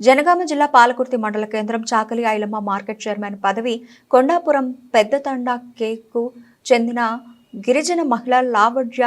జనగామ జిల్లా పాలకుర్తి మండల కేంద్రం చాకలి ఐలమ్మ మార్కెట్ చైర్మన్ పదవి కొండాపురం పెద్దతండా కేకు చెందిన గిరిజన మహిళ లావడ్య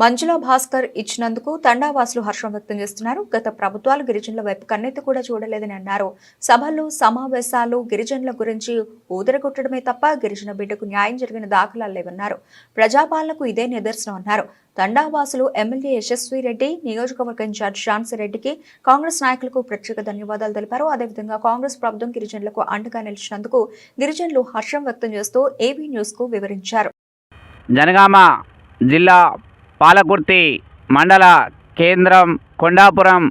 మంజులా భాస్కర్ ఇచ్చినందుకు తండావాసులు హర్షం వ్యక్తం చేస్తున్నారు. గత ప్రభుత్వాలు గిరిజనుల వైపు కన్నెత్తి కూడా చూడలేదని అన్నారు. సభలు సమావేశాలు గిరిజనుల గురించి ఊదరగొట్టడమే తప్ప గిరిజన బిడ్డకు న్యాయం జరిగిన దాఖలాలు లేవన్నారు. ప్రజాపాలనకు ఇదే నిదర్శనం అన్నారు. తండావాసులు ఎమ్మెల్యే యశస్వి రెడ్డి నియోజకవర్గ ఇన్ఛార్జ్ రెడ్డికి కాంగ్రెస్ నాయకులకు ప్రత్యేక ధన్యవాదాలు తెలిపారు. అదేవిధంగా కాంగ్రెస్ ప్రభుత్వం గిరిజనులకు అండగా నిలిచినందుకు గిరిజనులు హర్షం వ్యక్తం చేస్తూ ఏబీ న్యూస్కు వివరించారు. జనగామ జిల్లా పాలకుర్తి మండల కేంద్రం కొండాపురం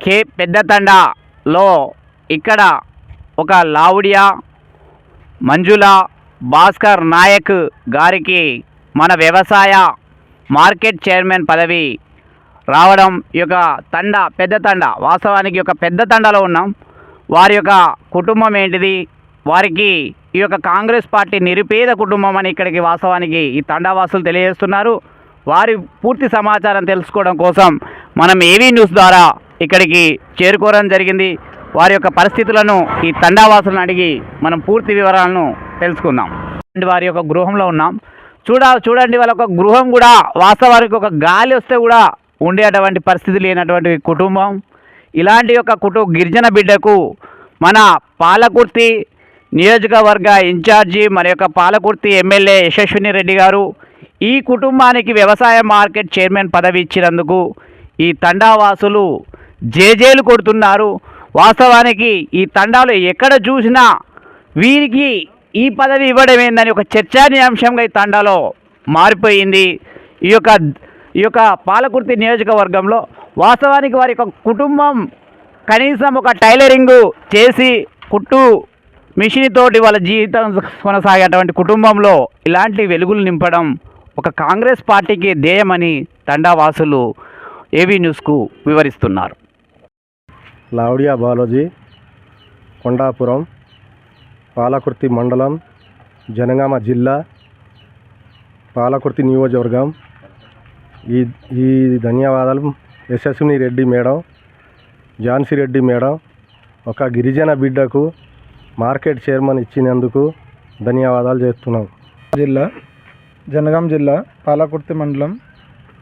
కే పెద్దతండలో ఇక్కడ ఒక లావుడియా మంజుల భాస్కర్ నాయక్ గారికి మన వ్యవసాయ మార్కెట్ చైర్మన్ పదవి రావడం ఈ యొక్క తండ పెద్ద తండ వాస్తవానికి ఒక పెద్ద తండలో ఉన్నాం. వారి యొక్క కుటుంబం ఏంటిది? వారికి ఈ యొక్క కాంగ్రెస్ పార్టీ నిరుపేద కుటుంబం అని ఇక్కడికి వాస్తవానికి ఈ తండావాసులు తెలియజేస్తున్నారు. వారి పూర్తి సమాచారం తెలుసుకోవడం కోసం మనం ఏవీ న్యూస్ ద్వారా ఇక్కడికి చేరుకోవడం జరిగింది. వారి యొక్క పరిస్థితులను ఈ తండావాసులను అడిగి మనం పూర్తి వివరాలను తెలుసుకుందాం. వారి యొక్క గృహంలో ఉన్నాం. చూడ చూడండి వాళ్ళ ఒక గృహం కూడా వాస్తవానికి ఒక గాలి వస్తే కూడా ఉండేటువంటి పరిస్థితి లేనటువంటి కుటుంబం. ఇలాంటి యొక్క కుటుంబ గిరిజన బిడ్డకు మన పాలకుర్తి నియోజకవర్గ ఇన్ఛార్జి మరి యొక్క పాలకుర్తి ఎమ్మెల్యే యశస్విని రెడ్డి గారు ఈ కుటుంబానికి వ్యవసాయ మార్కెట్ చైర్మన్ పదవి ఇచ్చినందుకు ఈ తండావాసులు జేజేలు కొడుతున్నారు. వాస్తవానికి ఈ తండాలు ఎక్కడ చూసినా వీరికి ఈ పదవి ఇవ్వడం ఏందని ఒక చర్చానీయాంశంగా ఈ తండాలో మారిపోయింది. ఈ యొక్క ఈ యొక్క పాలకుర్తి నియోజకవర్గంలో వాస్తవానికి వారి యొక్క కుటుంబం కనీసం ఒక టైలరింగ్ చేసి కుట్టు మిషన్ తోటి వాళ్ళ జీవితం కొనసాగేటువంటి కుటుంబంలో ఇలాంటి వెలుగులు నింపడం ఒక కాంగ్రెస్ పార్టీకి ధ్యేయమని తండావాసులు ఏవీ న్యూస్కు వివరిస్తున్నారు. లావడియా బాలాజీ కొండాపురం పాలకుర్తి మండలం జనగామ జిల్లా పాలకుర్తి నియోజకవర్గం. ఈ ఈ ధన్యవాదాలు యశస్విని రెడ్డి మేడం ఝాన్సీ రెడ్డి మేడం ఒక గిరిజన బిడ్డకు మార్కెట్ చైర్మన్ ఇచ్చినందుకు ధన్యవాదాలు చేస్తున్నాం. జిల్లా జనగాం జిల్లా పాలకుర్తి మండలం.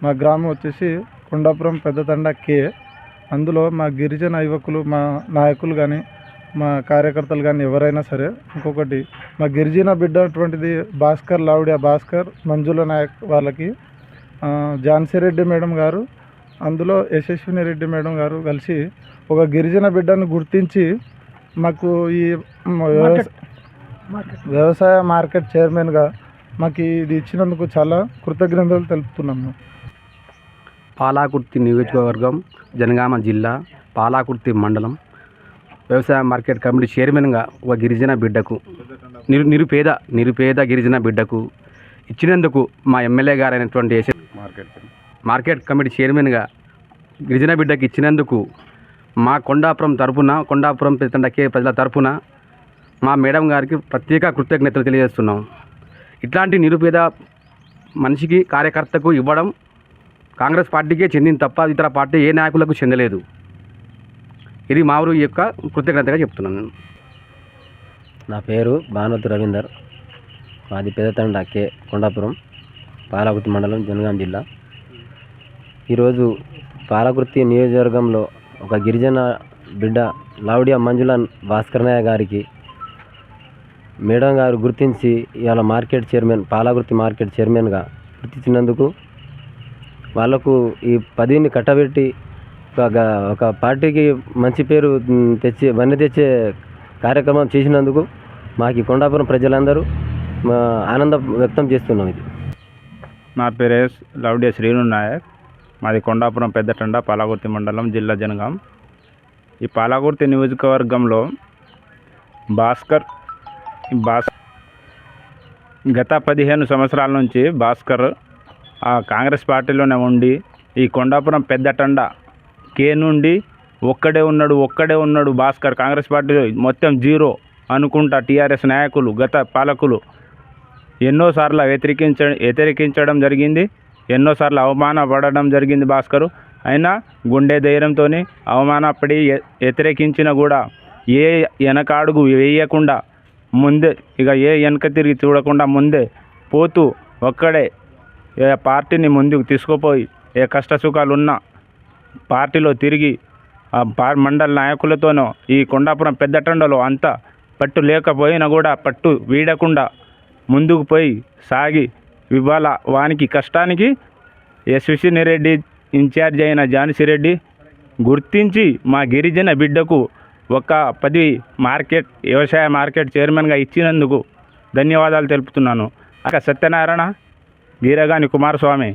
మా గ్రామం వచ్చేసి కొండాపురం పెద్దతండ కే. అందులో మా గిరిజన యువకులు మా నాయకులు కానీ మా కార్యకర్తలు కానీ ఎవరైనా సరే ఇంకొకటి మా గిరిజన బిడ్డ అటువంటిది భాస్కర్ లావుడియా భాస్కర్ మంజుల నాయక్ వాళ్ళకి ఝాన్సీ రెడ్డి మేడం గారు అందులో యశస్విని రెడ్డి మేడం గారు కలిసి ఒక గిరిజన బిడ్డను గుర్తించి మాకు ఈ వ్యవసాయ మార్కెట్ చైర్మన్గా మాకు ఇది ఇచ్చినందుకు చాలా కృతజ్ఞతలు తెలుపుతున్నాము పాలాకుర్తి నియోజకవర్గం జనగామ జిల్లా పాలాకుర్తి మండలం వ్యవసాయ మార్కెట్ కమిటీ చైర్మన్గా ఒక గిరిజన బిడ్డకు నిరు నిరుపేద నిరుపేద గిరిజన బిడ్డకు ఇచ్చినందుకు మా ఎమ్మెల్యే గారైనటువంటి ఎస్ మార్కెట్ కమిటీ. చైర్మన్గా గిరిజన బిడ్డకు ఇచ్చినందుకు మా కొండాపురం తరపున కొండాపురం పెద్దండకే ప్రజల తరపున మా మేడం గారికి ప్రత్యేక కృతజ్ఞతలు తెలియజేస్తున్నాం. ఇట్లాంటి నిరుపేద మనిషికి కార్యకర్తకు ఇవ్వడం కాంగ్రెస్ పార్టీకే చెందింది తప్ప ఇతర పార్టీ ఏ నాయకులకు చెందలేదు. ఇది మా ఊరు యొక్క కృతజ్ఞతగా చెప్తున్నాను నేను. నా పేరు భానువతి రవీందర్. మాది పెద్దతండ కే కొండాపురం పాలకుర్తి మండలం జనగాం జిల్లా. ఈరోజు పాలకుర్తి నియోజకవర్గంలో ఒక గిరిజన బిడ్డ లావుడియా మంజుల భాస్కర్నాయ గారికి మేడం గారు గుర్తించి ఇవాళ మార్కెట్ చైర్మన్ పాలగుర్తి మార్కెట్ చైర్మన్గా గుర్తించినందుకు వాళ్ళకు ఈ పదవిని కట్టబెట్టి ఒక ఒక పార్టీకి మంచి పేరు తెచ్చి వన్నె తెచ్చే కార్యక్రమం చేసినందుకు మాకు ఈ కొండాపురం ప్రజలందరూ ఆనందం వ్యక్తం చేస్తున్నాం ఇది. నా పేరు ఎస్ లవ్డే శ్రీను నాయక్. మాది కొండాపురం పెద్దటండ పాలగుర్తి మండలం జిల్లా జనగాం. ఈ పాలగుర్తి నియోజకవర్గంలో భాస్కర్ భాస్ గత పదిహేను సంవత్సరాల నుంచి భాస్కర్ ఆ కాంగ్రెస్ పార్టీలోనే ఉండి ఈ కొండాపురం పెద్దటండ కే నుండి ఒక్కడే ఉన్నాడు ఒక్కడే ఉన్నాడు భాస్కర్. కాంగ్రెస్ పార్టీలో మొత్తం జీరో అనుకుంటా టీఆర్ఎస్ నాయకులు గత పాలకులు. ఎన్నోసార్లు వ్యతిరేకించ వ్యతిరేకించడం జరిగింది ఎన్నోసార్లు అవమానపడడం జరిగింది భాస్కరు. అయినా గుండె ధైర్యంతో అవమానపడి ఎ- వ్యతిరేకించిన కూడా ఏ వెనకాడుగు వేయకుండా ముందే ఇక ఏ వెనక తిరిగి చూడకుండా ముందే పోతూ ఒక్కడే ఏ పార్టీని ముందుకు తీసుకుపోయి ఏ కష్ట సుఖాలు ఉన్నా పార్టీలో తిరిగి ఆ పా- మండల నాయకులతోనో ఈ కొండాపురం పెద్దటండలో అంతా పట్టు లేకపోయినా కూడా పట్టు వీడకుండా ముందుకు పోయి సాగి ఇవాళ వానికి కష్టానికి యశ్వసిని రెడ్డి ఇన్ఛార్జ్ అయిన ఝాన్సీ రెడ్డి గుర్తించి మా గిరిజన బిడ్డకు ఒక పది మార్కెట్ వ్యవసాయ మార్కెట్ చైర్మన్గా ఇచ్చినందుకు ధన్యవాదాలు తెలుపుతున్నాను. అక్క సత్యనారాయణ వీరగాని కుమారస్వామి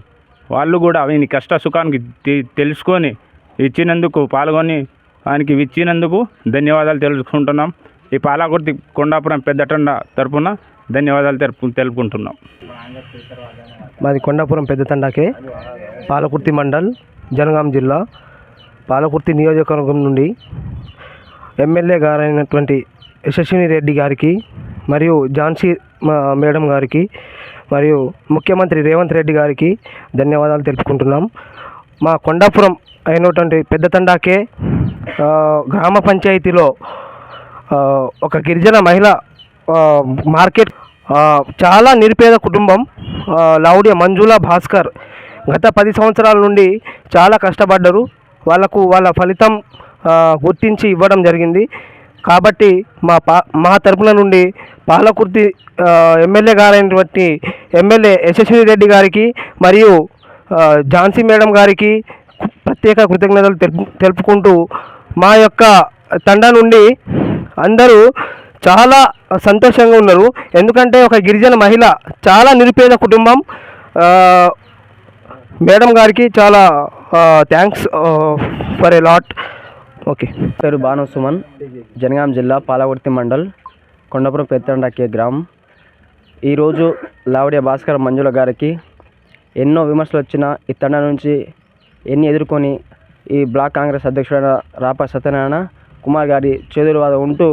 వాళ్ళు కూడా వీని కష్ట సుఖానికి తెలుసుకొని ఇచ్చినందుకు పాల్గొని ఆయనకి ఇచ్చినందుకు ధన్యవాదాలు తెలుసుకుంటున్నాం. ఈ పాలకుర్తి కొండాపురం పెద్దటండ తరపున ధన్యవాదాలు తెలుపు తెలుపుకుంటున్నాం. మాది కొండాపురం పెద్దతండాకే పాలకుర్తి మండల్ జనగాం జిల్లా. పాలకుర్తి నియోజకవర్గం నుండి ఎమ్మెల్యే గారైనటువంటి యశస్విని రెడ్డి గారికి మరియు ఝాన్సీ మేడం గారికి మరియు ముఖ్యమంత్రి రేవంత్ రెడ్డి గారికి ధన్యవాదాలు తెలుపుకుంటున్నాం. మా కొండాపురం అయినటువంటి పెద్దతండాకే తండాకే గ్రామ పంచాయతీలో ఒక గిరిజన మహిళ మార్కెట్ చాలా నిరుపేద కుటుంబం లౌడి మంజుల భాస్కర్ గత పది సంవత్సరాల నుండి చాలా కష్టపడ్డారు. వాళ్ళకు వాళ్ళ ఫలితం గుర్తించి ఇవ్వడం జరిగింది. కాబట్టి మా పా మా తరపున నుండి పాలకుర్తి ఎమ్మెల్యే గారైనటువంటి ఎమ్మెల్యే యశస్విని రెడ్డి గారికి మరియు ఝాన్సీ మేడం గారికి ప్రత్యేక కృతజ్ఞతలు తెలుపు తెలుపుకుంటూ మా యొక్క తండా నుండి అందరూ చాలా సంతోషంగా ఉన్నారు. ఎందుకంటే ఒక గిరిజన మహిళ చాలా నిరుపేద కుటుంబం మేడం గారికి చాలా thanks for a lot okay. పేరు భాను సుమన్. జనగాం జిల్లా పాలవర్తి మండల్ కొండపురం పెత్తండ కే గ్రామం. ఈరోజు లావడియ భాస్కర్ మంజుల గారికి ఎన్నో విమర్శలు వచ్చిన ఇతండ నుంచి ఎన్ని ఎదుర్కొని ఈ బ్లాక్ కాంగ్రెస్ అధ్యక్షుడైన రాపా సత్యనారాయణ కుమార్ గారి చేదుల ఉంటూ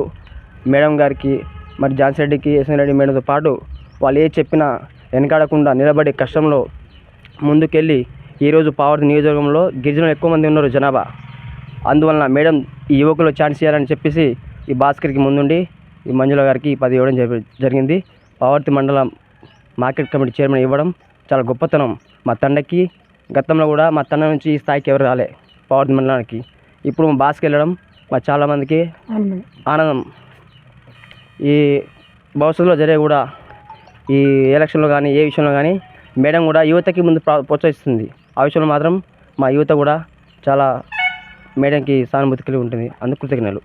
మేడం గారికి మరి ఝాన్సీ రెడ్డికి ఎస్ఎన్ రెడ్డి మేడంతో పాటు వాళ్ళు ఏ చెప్పినా వెనకాడకుండా నిలబడి కష్టంలో ముందుకెళ్ళి ఈరోజు పావర్తి నియోజకవర్గంలో గిరిజనులు ఎక్కువ మంది ఉన్నారు జనాభా. అందువలన మేడం ఈ యువకులు ఛాన్స్ ఇవ్వాలని చెప్పేసి ఈ భాస్కర్కి ముందుండి ఈ మంజుల గారికి ఈ పది ఇవ్వడం జరి- జరిగింది. పావర్తి మండలం మార్కెట్ కమిటీ చైర్మన్ ఇవ్వడం చాలా గొప్పతనం. మా తండకి గతంలో కూడా మా తండ నుంచి ఈ స్థాయికి ఎవరు రాలే పావర్తి మండలానికి. ఇప్పుడు మా భాస్కర్ వెళ్ళడం మా చాలామందికి ఆనందం. ఈ భవిష్యత్తులో జరిగే కూడా ఈ ఎలక్షన్లో కానీ ఏ విషయంలో కానీ మేడం కూడా యువతకి ముందు ప్రా- ప్రోత్సహిస్తుంది. ఆ విషయంలో మాత్రం మా యువత కూడా చాలా మేడంకి సానుభూతి కలిగి ఉంటుంది. అందుకు కృతజ్ఞతలు.